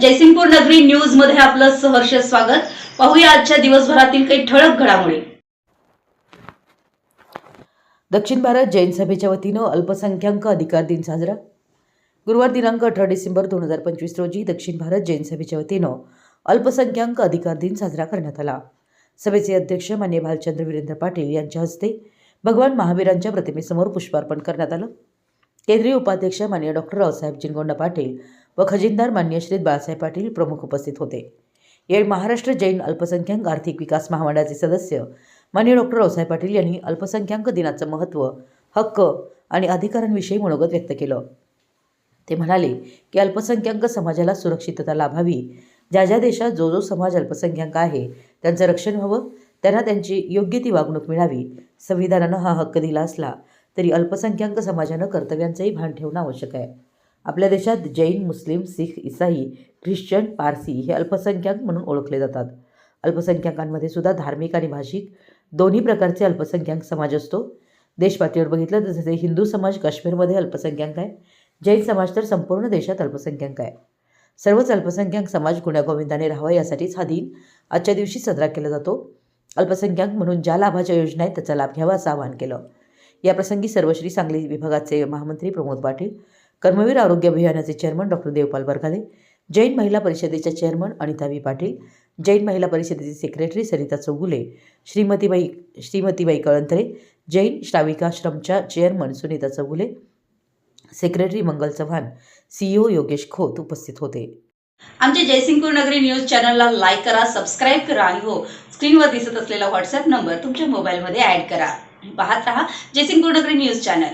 जयसिंगपूर नगरी न्यूजमध्ये आपलं सहर्ष स्वागत. पाहूया आजच्या दिवसभरातील काही ठळक घडामोडी. दक्षिण भारत जैन सभेच्या वतीनं अल्पसंख्याक अधिकार दिन साजरा. गुरुवार दिनांक अठरा डिसेंबर दोन हजार पंचवीस रोजी दक्षिण भारत जैन सभेच्या वतीनं अल्पसंख्याक अधिकार दिन साजरा करण्यात आला. सभेचे अध्यक्ष मान्य भालचंद्र वीरेंद्र पाटील यांच्या हस्ते भगवान महावीरांच्या प्रतिमेसमोर पुष्पार्पण करण्यात आलं. केंद्रीय उपाध्यक्ष मान्य डॉक्टर रावसाहेब जिनगोंडा पाटील व खजिनदार मान्यश्रीत बाळासाहेब पाटील प्रमुख उपस्थित होते. यावेळी महाराष्ट्र जैन अल्पसंख्याक आर्थिक विकास महामंडळाचे सदस्य मान्य डॉक्टर रावसाहेब पाटील यांनी अल्पसंख्याक दिनाचं महत्त्व हक्क आणि अधिकारांविषयी मनोगत व्यक्त केलं. ते म्हणाले की अल्पसंख्याक समाजाला सुरक्षितता लाभावी. ज्या ज्या देशात जो जो समाज अल्पसंख्याक आहे त्यांचं रक्षण व्हावं. त्यांना त्यांची योग्य ती वागणूक मिळावी. संविधानानं हा हक्क दिला असला तरी अल्पसंख्याक समाजानं कर्तव्यांचंही भान ठेवणं आवश्यक आहे. आपल्या देशात जैन मुस्लिम सिख इसाई ख्रिश्चन पारसी हे अल्पसंख्याक म्हणून ओळखले जातात. अल्पसंख्याकांमध्ये सुद्धा धार्मिक आणि भाषिक दोन्ही प्रकारचे अल्पसंख्याक समाज असतो. देशपातळीवर बघितलं तर जसे हिंदू समाज काश्मीरमध्ये अल्पसंख्याक आहे जैन समाज तर संपूर्ण देशात अल्पसंख्याक आहे. सर्वच अल्पसंख्याक समाज गुण्यागोविंदाने राहावा यासाठीच हा दिन आजच्या दिवशी साजरा केला जातो. अल्पसंख्याक म्हणून ज्या लाभाच्या योजना आहेत त्याचा लाभ घ्यावा असं आवाहन केलं. याप्रसंगी सर्वश्री सांगली विभागाचे महामंत्री प्रमोद पाटील कर्मवीर आरोग्य अभियानाचे चेअरमन डॉक्टर देवपाल बरगाले जैन महिला परिषदेच्या चेअरमन अनितावी पाटील जैन महिला परिषदेचे secretary Sarita Chougule श्रीमतीबाई श्रीमतीबाई Kalantare Jain श्राविकाश्रमच्या chairman Sunita Chougule secretary Mangal Chavan CEO Yogesh Khot उपस्थित होते. आमच्या जयसिंगपूर नगरी न्यूज चॅनलला लाईक करा सबस्क्राईब करा आणि हो स्क्रीनवर दिसत असलेला व्हॉट्सअप नंबर तुमच्या मोबाईलमध्ये ऍड करा. पाहत राहा जयसिंगपूर नगरी न्यूज चॅनल.